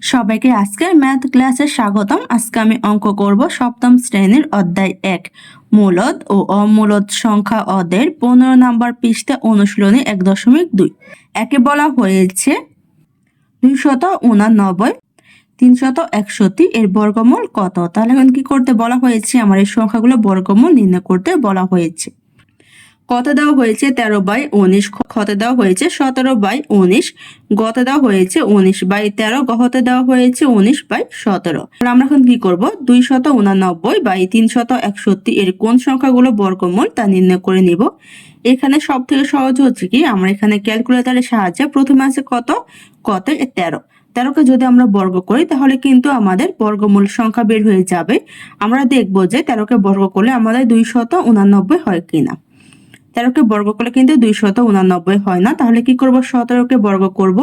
সবাইকে আজকের ম্যাথ ক্লাসে স্বাগতম। আজকে আমি অঙ্ক করব সপ্তম শ্রেণির অধ্যায় এক। মূলত ও অমূলত সংখ্যা অদের পনেরো নম্বর পৃষ্ঠা অনুশীলনী এক দশমিক দুই। একে বলা হয়েছে দুইশত উনানব্বই, তিনশত একষট্টি, এর বর্গমূল কত? তাহলে এখন কি করতে বলা হয়েছে? আমার এই সংখ্যাগুলো বর্গমূল নির্ণয় করতে বলা হয়েছে। কত দেওয়া হয়েছে তেরো বাই উনিশ খতে দেওয়া হয়েছে সতেরো বাই উনিশ, গতে দেওয়া হয়েছে উনিশ বাই তেরো, গহতে দেওয়া হয়েছে উনিশ বাই সতেরো। আমরা এখন কি করব? দুই শত উনানব্বই বাই তিন শত একষট্টি এর কোন সংখ্যাগুলো বর্গমূল তা নির্ণয় করে নিব। এখানে সব থেকে সহজ হচ্ছে কি? আমরা এখানে ক্যালকুলেটারের সাহায্যে প্রথমে আছে কত? কত? তেরো। তেরোকে যদি আমরা বর্গ করি, তাহলে কিন্তু আমাদের বর্গমূল সংখ্যা বের হয়ে যাবে। আমরা দেখব যে তেরোকে বর্গ করলে আমাদের দুই শত উনানব্বই হয় কিনা। তেরোকে বর্গ করলে কিন্তু দুইশত উনানব্বই হয় না। তাহলে কি করব? সতেরোকে বর্গ করব।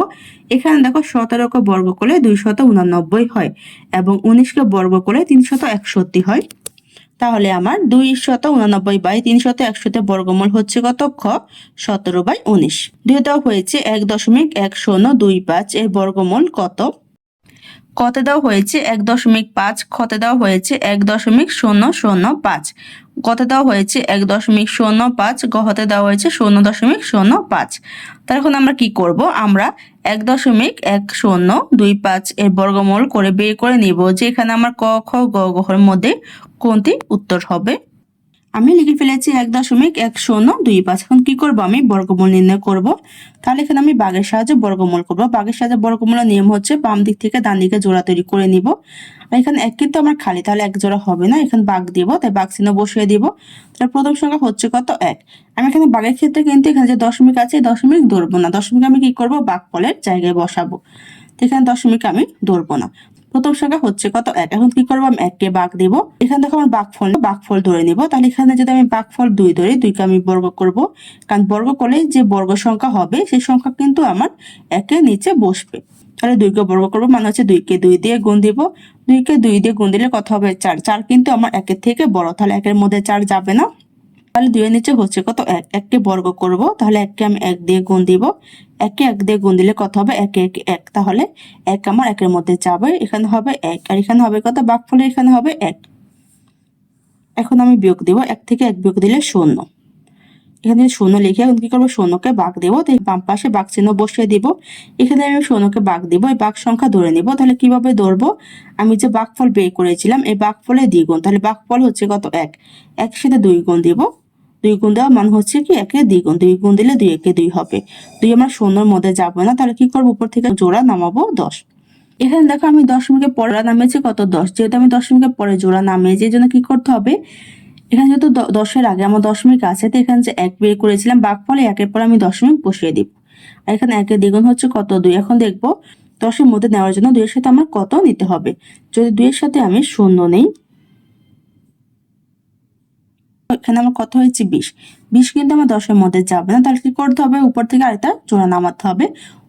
এখানে দেখো সতেরোকে বর্গ করলে দুইশত উনানব্বই হয় এবং উনিশকে বর্গ করলে তিনশত একষট্টি হয়। তাহলে আমার দুই শত উনানব্বই বাই তিনশত একশোতে বর্গমূল হচ্ছে কত? খ, সতেরো বাই উনিশ। দুই হয়েছে এক দশমিক এক শূন্য দুই পাঁচ। এর বর্গমূল কত? কতে দেওয়া হয়েছে এক দশমিক পাঁচ, খতে দেওয়া হয়েছে এক দশমিক শূন্য শূন্য পাঁচ। গতে দেওয়া হয়েছে এক দশমিক শূন্য পাঁচ, গহতে দেওয়া হয়েছে শূন্য দশমিক শূন্য পাঁচ। তার এখন আমরা কি করব? আমরা এক দশমিক এক শূন্য দুই পাঁচ এর বর্গমূল করে বের করে নিব যে এখানে আমার ক, খ, গ, গহর মধ্যে কোনটি উত্তর হবে? আমি লিখে ফেলেছি এক দশমিক এক শূন্য দুই পাঁচ। এখন কি করব আমি? বর্গমূল নির্ণয় করব। তাহলে এখানে আমি বাঘের সাহায্যে বর্গমূল করব। বাঘের সাহায্যে বর্গমূলের নিয়ম হচ্ছে বাম দিক থেকে ডান দিকে জোড়া তৈরি করে নিব। আর এখানে এক কিন্তু আমার খালি, তাহলে এক জোড়া হবে না। এখানে বাঘ দিব, তাই বাঘ চিহ্ন বসিয়ে দিব। তাহলে প্রথম সংখ্যা হচ্ছে কত? এক। আমি এখানে বাঘের ক্ষেত্রে কিন্তু এখানে যে দশমিক আছে দশমিক ধরবো না। দশমিক আমি কি করব? বাঘ ফলের জায়গায় বসাবো। এখানে দশমিক আমি ধরবো না। প্রথম সংখ্যা হচ্ছে কত? এক। এখন কি করব? আমি এককে বাঘ দিব। এখানে দেখো আমার বাঘ ফল বাঘ ফল ধরে নিব। তাহলে এখানে যদি আমি বাঘ ফল দুই ধরি, দুইকে আমি বর্গ করব। কারণ বর্গ করলে যে বর্গ সংখ্যা হবে সেই সংখ্যা কিন্তু আমার একের নিচে বসবে। তাহলে দুইকে বর্গ করব মানে হচ্ছে দুইকে দুই দিয়ে গুণ দিব। দুইকে দুই দিয়ে গুণ দিলে কত হবে? চার। চার কিন্তু আমার একের থেকে বড়। তাহলে একের মধ্যে চার যাবে না। তাহলে দুইয়ের নিচে হচ্ছে কত? এক। এককে বর্গ করব, তাহলে এককে আমি এক দিয়ে গুণ দিব। একে এক দিয়ে গুণ দিলে কত হবে? এক এক এক। তাহলে এক আমার একের মধ্যে যাবে, এখানে হবে এক। আর এখানে হবে কত? ফলে এখানে হবে এক। এখন আমি বিয়োগ দিব, এক থেকে এক বিয়োগ দিলে শূন্য। এখানে শূন্য লিখে, এখন কি করব? শূন্যকে বাঘ দেবো, তাই বাম পাশে বাঘ চিহ্ন বসিয়ে দিব। এখানে আমি শূন্যকে বাঘ দিব, এই বাঘ সংখ্যা ধরে নিব। তাহলে কীভাবে ধরবো? আমি যে ফল বের করেছিলাম, এই ফলে দ্বিগুণ। তাহলে ফল হচ্ছে কত? এক। এক সাথে দুই গুণ দিব। দুই গুণ দেওয়া মান হচ্ছে কি, একে দ্বিগুণ দুই গুণ দিলে দুই, একে দুই হবে। দুই আমরা শূন্যর মধ্যে যাব না, তাহলে কি করব? উপর থেকে জোড়া নামাবো দশ। এখানে দেখো আমি দশমিকের পরে নামেছি কত দশ? যেহেতু আমি দশমিকের পরে জোড়া নামিয়েছি, এই জন্য কি করতে হবে? এখানে যেহেতু দশের আগে আমার দশমিক আছে, তো এখানে যে এক বের করেছিলাম বাঘ ফলে একের পর আমি দশমিক বসিয়ে দিব। আর এখানে একের দ্বিগুণ হচ্ছে কত? দুই। এখন দেখব, দশের মধ্যে নেওয়ার জন্য দুইয়ের সাথে আমার কত নিতে হবে? যদি দুইয়ের সাথে আমি শূন্য নেই এখানে আমার কত হয়েছে বিশ। বিশ কিন্তু আমার দশের মধ্যে যাবে না। তাহলে কি করতে হবে? উপর থেকে আরেকটা জোড়া নামাতে হবে।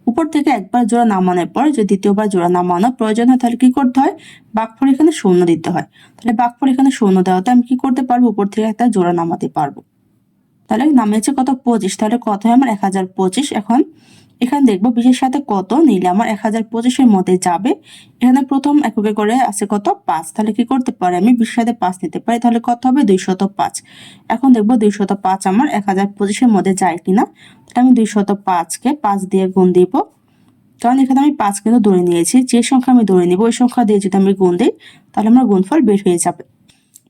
উপর থেকে একবার জোড়া নামানোর পর যদি দ্বিতীয়বার জোড়া নামানো প্রয়োজন হয়, তাহলে কি করতে হয়? বাঘফল এখানে শূন্য দিতে হয়। তাহলে বাঘফল এখানে শূন্য দেওয়াতে আমি কি করতে পারব? উপর থেকে একটা জোড়া নামাতে পারব। তাহলে নামিয়েছে কত? পঁচিশ। তাহলে কত হয়? আমার এক হাজার পঁচিশ। এখন এখানে দেখব বিশের সাথে কত, নিলে আমার এক হাজার পঁচিশের মধ্যে যাবে। এখানে প্রথম এককে করে আছে কত? পাঁচ। তাহলে কি করতে পারি আমি? বিশের সাথে পাঁচ নিতে পারি, তাহলে কত হবে? দুইশত পাঁচ। এখন দেখব দুইশত পাঁচ আমার এক হাজার পঁচিশের মধ্যে যায় কিনা। তাহলে আমি দুইশত পাঁচকে পাঁচ দিয়ে গুণ দিব। কারণ এখানে আমি পাঁচ কিন্তু ধরে নিয়েছি। যে সংখ্যা আমি ধরে নিব, ওই সংখ্যা দিয়ে যদি আমি গুণ দিই, তাহলে আমার গুণফল বের হয়ে যাবে।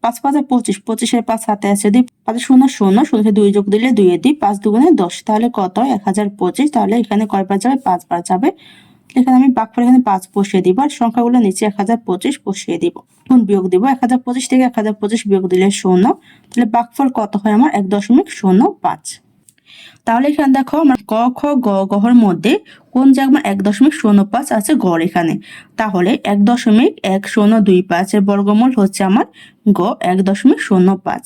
পাঁচ পাঁচে পঁচিশ, পঁচিশের পাঁচ হাতে আছে, যদি পাঁচ শূন্য শূন্য শূন্য দুই যোগ দিলে দুই দিই পাঁচ দুগুণে দশ, তাহলে কত? এক হাজার পঁচিশ, তাহলে এখানে কয়বার যাবে? পাঁচবার যাবে। এখানে আমি বাঘফল এখানে পাঁচ বসিয়ে দিব, আর সংখ্যাগুলো নিচে এক হাজার পঁচিশ বসিয়ে দিব। কোন বিয়োগ দিব? এক হাজার পঁচিশ থেকে এক হাজার পঁচিশ বিয়োগ দিলে শূন্য, তাহলে বাকফল কত হয় আমার? এক দশমিক শূন্য পাঁচ। তাহলে এখানে দেখো আমার ক, খ, গ, গহর মধ্যে কোন জায়গা এক দশমিক শূন্য পাঁচ আছে? গড় এখানে। তাহলে এক দশমিক এক শূন্য দুই পাঁচের বর্গমূল হচ্ছে আমার গ, এক দশমিক শূন্য পাঁচ।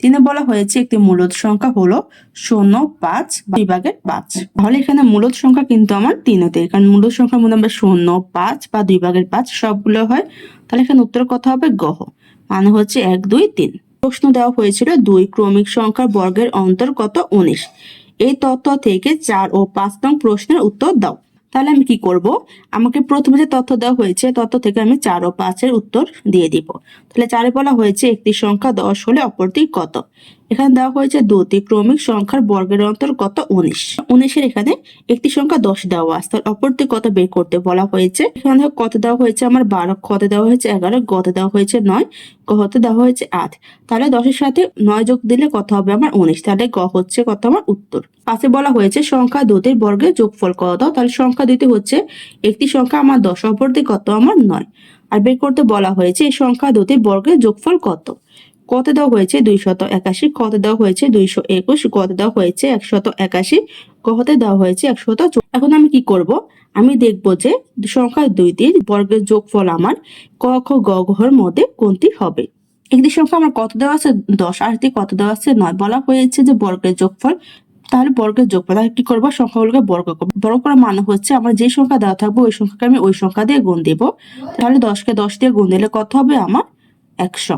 তিনে বলা হয়েছে একটি মূলত সংখ্যা হলো শূন্য পাঁচ দুই ভাগের পাঁচ। তাহলে এখানে মূলত সংখ্যা কিন্তু আমার তিন হতে কারণ মূলত সংখ্যার মধ্যে আমরা শূন্য পাঁচ বা দুই ভাগের পাঁচ সবগুলো হয়। তাহলে এখানে উত্তর কথা হবে? গহ। মানে হচ্ছে এক, দুই, তিন। প্রশ্ন দেওয়া হয়েছিল, দুই ক্রমিক সংখ্যার বর্গের অন্তর্গত উনিশ? এই তথ্য থেকে চার ও পাঁচ নং প্রশ্নের উত্তর দাও। তাহলে আমি কি করব? আমাকে প্রথমে যে তথ্য দেওয়া হয়েছে তথ্য থেকে আমি চার ও পাঁচের উত্তর দিয়ে দিব। তাহলে চারে বলা হয়েছে, একটি সংখ্যা দশ হলে অপরটি কত? এখানে দেওয়া হয়েছে দুটি ক্রমিক সংখ্যার বর্গের অন্তর কত? উনিশ। উনিশের এখানে একটি সংখ্যা দশ দেওয়া আছে তাহলে অপরটি কত বের করতে বলা হয়েছে? এখানে কত দেওয়া হয়েছে আমার? বারো। কত দেওয়া হয়েছে এগারো, গতে দেওয়া হয়েছে নয় গহতে দেওয়া হয়েছে আট। তাহলে দশের সাথে নয় যোগ দিলে কত হবে আমার? উনিশ। তাহলে গ হচ্ছে কত আমার? উত্তর। পাশে বলা হয়েছে সংখ্যা দুটির বর্গের যোগফল কত? তাহলে সংখ্যা দুটি হচ্ছে একটি সংখ্যা আমার দশ, অপরটি কত আমার নয়। আর বের করতে বলা হয়েছে এই সংখ্যা দুটির বর্গের যোগফল কত? কত দেওয়া হয়েছে? দুইশত একাশি। কত দেওয়া হয়েছে? দুইশো একুশ। কত দেওয়া হয়েছে? একশত একাশি। কহতে দেওয়া হয়েছে? একশত এখন আমি কি করব? আমি দেখব যে সংখ্যা দুইটির বর্গের যোগফল আমার ক, খ, গ মধ্যে কোনটি হবে। একটি সংখ্যা আমার কত দেওয়া আছে? দশ। আর একটি কত দেওয়া আছে? নয়। বলা হয়েছে যে বর্গের যোগফল, তাহলে বর্গের যোগফল। তাহলে কি করব? সংখ্যাগুলোকে বর্গ করব। বর্গ করার মানে হচ্ছে আমার যে সংখ্যা দেওয়া থাকবে, ওই সংখ্যাকে আমি ওই সংখ্যা দিয়ে গুণ দিব। তাহলে দশকে দশ দিয়ে গুণ দিলে কত হবে? আমার একশো।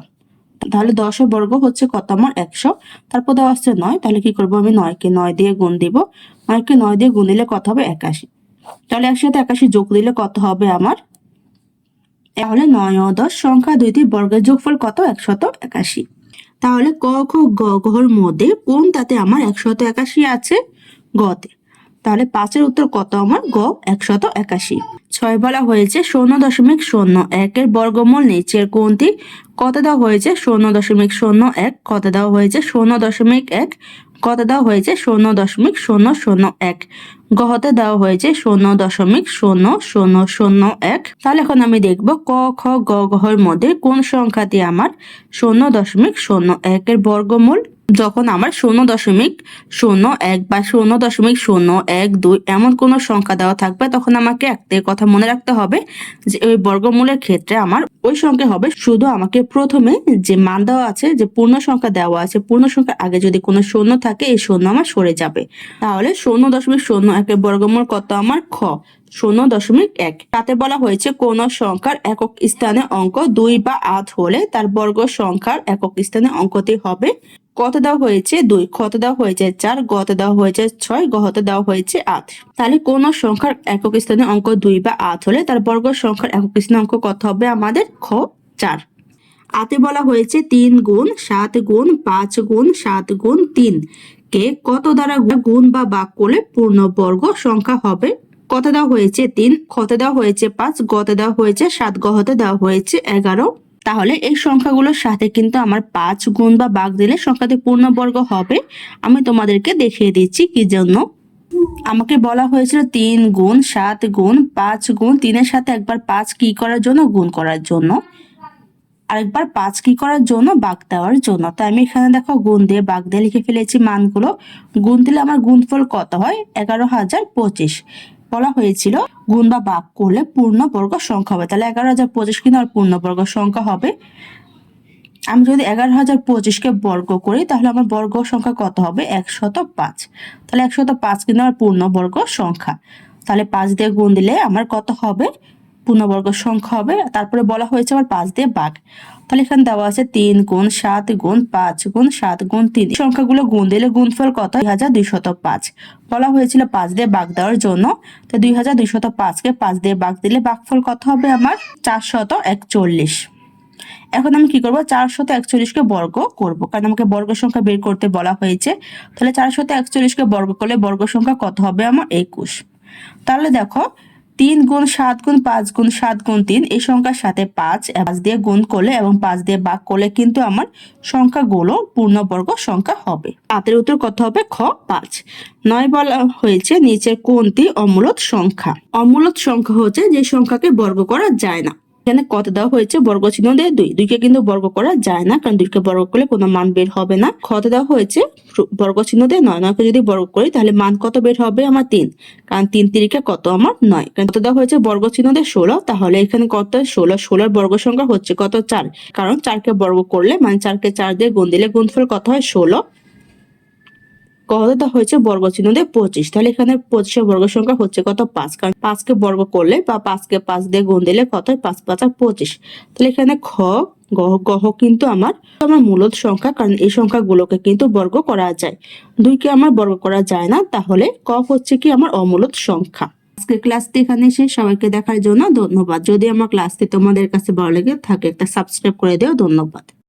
তাহলে দশের বর্গ হচ্ছে কত আমার একশো? তারপর দেওয়া আসছে নয়, তাহলে কি করব আমি? নয়কে নয় দিয়ে গুণ দিব। নয়কে নয় দিয়ে গুণ দিলে কত হবে? একাশি। তাহলে একসাথে একাশি যোগ দিলে কত হবে আমার? তাহলে নয় ও দশ সংখ্যা দুইটি বর্গের যোগফল কত? একশত একাশি। তাহলে ক খ গ ঘর মধ্যে কোন তাতে আমার একশত একাশি আছে? গতে। তাহলে পাঁচের উত্তর কত আমার? গ, একশত একাশি। ছয় বলা হয়েছে শূন্য দশমিক শূন্য একের বর্গমূল নিচের কোনটি? কত দেওয়া হয়েছে? শূন্য দশমিক শূন্য এক। কত দেওয়া হয়েছে? শূন্য দশমিক এক। কত দেওয়া হয়েছে? শূন্য দশমিক শূন্য শূন্য এক। গহতে দেওয়া হয়েছে শূন্য দশমিক শূন্য শূন্য শূন্য এক। তাহলে এখন আমি দেখব ক, খ, গ ঘর মধ্যে কোন সংখ্যাটি আমার? শূন্য দশমিক শূন্য একের বর্গমূল যখন আমার শূন্য দশমিক শূন্য এক বা শূন্য দশমিক শূন্য এক দুই এমন কোনো সংখ্যা দেওয়া থাকবে, তখন আমাকে একটা কথা মনে রাখতে হবে যে ওই বর্গমূলের ক্ষেত্রে আমার ওই সংখ্যা হবে শুধু আমাকে প্রথমে যে মান দেওয়া আছে, যে পূর্ণ সংখ্যা দেওয়া আছে, পূর্ণ সংখ্যার আগে যদি কোনো শূন্য থাকে, এই শূন্য আমার সরে যাবে। তাহলে শূন্য দশমিক শূন্য একের বর্গমূল কত আমার? খ। শূন্য দশমিক এক। তাতে বলা হয়েছে, কোন সংখ্যার একক স্থানে অঙ্ক দুই বা আট হলে তার বর্গ সংখ্যার একক স্থানে অঙ্কটি হবে। কত দেওয়া হয়েছে? দুই। কত দেওয়া হয়েছে? চার। গতে দেওয়া হয়েছে ছয়। গহতে দেওয়া হয়েছে আট। তাহলে কোন সংখ্যার একক স্থানে অঙ্ক দুই বা আট হলে তার বর্গ সংখ্যার একক স্থানে অঙ্ক কত হবে? আমাদের খ, চার। আতে বলা হয়েছে, তিন গুণ সাত গুণ পাঁচ গুণ সাত গুণ তিন। কে কত দ্বারা গুণ বা বাক করলে পূর্ণবর্গ সংখ্যা হবে? কত দেওয়া হয়েছে? তিন। খতে দেওয়া হয়েছে? পাঁচ। গতে দেওয়া হয়েছে? সাত। গহতে দেওয়া হয়েছে? এগারো। তাহলে এই সংখ্যাগুলোর সাথে কিন্তু আমার পাঁচ গুণ বা বাঘ দিলে সংখ্যাটি পূর্ণবর্গ হবে। আমি তোমাদেরকে দেখিয়ে দিচ্ছি কি জন্য। আমাকে বলা হয়েছিল তিন গুণ, সাত গুণ, পাঁচ গুণ, তিনের সাথে একবার পাঁচ কি করার জন্য? গুণ করার জন্য। আরেকবার পাঁচ কি করার জন্য? বাঘ দেওয়ার জন্য। তাই আমি এখানে দেখো গুণ দিয়ে বাঘ দিয়ে লিখে ফেলেছি মানগুলো। গুণ দিলে আমার গুণফল কত হয়? এগারো হাজার পঁচিশ। বলা হয়েছিল, গুণ বা বাক করলে পূর্ণবর্গ সংখ্যা হবে। তাহলে এগারো হাজার পঁচিশ কিন্তু আমার পূর্ণবর্গ সংখ্যা হবে। আমি যদি এগারো হাজার পঁচিশকে বর্গ করি, তাহলে আমার বর্গ সংখ্যা কত হবে? একশত পাঁচ। তাহলে একশত পাঁচ কিন্তু আমার পূর্ণবর্গ সংখ্যা। তাহলে পাঁচ দিয়ে গুণ দিলে আমার কত হবে? পূর্ণবর্গ সংখ্যা হবে, তারপরে বলা হয়েছে আবার পাঁচ দিয়ে বাঘ। তাহলে এখানে দেওয়া আছে তিন গুণ সাত গুণ পাঁচ গুণ সাত গুণ তিন। সংখ্যাগুলো গুণ দিলে গুণফল কত? দুই হাজার দুইশত পাঁচ। বলা হয়েছিল পাঁচ দিয়ে বাঘ দেওয়ার জন্য, তো দুই হাজার দুইশত পাঁচকে পাঁচ দিয়ে বাঘ দিলে বাঘফল কত হবে আমার? চারশত একচল্লিশ। এখন আমি কি করব? চারশত একচল্লিশকে বর্গ করব, কারণ আমাকে বর্গ সংখ্যা বের করতে বলা হয়েছে। তাহলে চারশত একচল্লিশকে বর্গ করলে বর্গ সংখ্যা কত হবে আমার? একুশ। তাহলে দেখো তিন গুণ সাত গুণ পাঁচ গুণ সাত গুণ তিন, এই সংখ্যার সাথে পাঁচ পাঁচ দিয়ে গুণ করলে এবং পাঁচ দিয়ে ভাগ করলে কিন্তু আমার সংখ্যাগুলো পূর্ণবর্গ সংখ্যা হবে। হাতের উত্তর কত হবে? খ, পাঁচ। নয় বলা হয়েছে, নিচে কোনটি অমূলত সংখ্যা? অমূলত সংখ্যা হচ্ছে যে সংখ্যাকে বর্গ করা যায় না। এখানে কত দেওয়া হয়েছে? বর্গ চিহ্ন দিয়ে দুই। দুইকে কিন্তু বর্গ করা যায় না, কারণ দুইকে বর্গ করলে কোনো মান বের হবে না। কত দেওয়া হয়েছে বর্গ চিহ্ন দিয়ে নয়। নয়কে যদি বর্গ করি, তাহলে মান কত বের হবে? আমার তিন। কারণ তিন তিরিকে কত? আমার নয়। কারণ কত দেওয়া হয়েছে? বর্গ চিহ্ন দিয়ে ষোলো। তাহলে এখানে কত? ষোলো। ষোলোর বর্গ সংখ্যা হচ্ছে কত? চার। কারণ চারকে বর্গ করলে মানে চারকে চার দিয়ে গুণ দিলে গুণফল কত হয়? ষোলো। কত হয়েছে বর্গ চিহ্ন দিয়ে পঁচিশ। তাহলে এখানে পঁচিশের বর্গ সংখ্যা হচ্ছে কত? পাঁচ। কারণ পাঁচকে বর্গ করলে বা পাঁচকে পাঁচ দিয়ে গুণ দিলে কত পাঁচ পাঁচ পঁচিশ। তাহলে এখানে খ গহ গহ কিন্তু আমার আমার মূলত সংখ্যা, কারণ এই সংখ্যাগুলোকে কিন্তু বর্গ করা যায়। দুইকে আমার বর্গ করা যায় না, তাহলে ক হচ্ছে কি আমার অমূলত সংখ্যা। আজকের ক্লাসটি এখানে শেষ। সবাইকে দেখার জন্য ধন্যবাদ। যদি আমার ক্লাসটি তোমাদের কাছে ভালো লেগে থাকে, একটা সাবস্ক্রাইব করে দিও। ধন্যবাদ।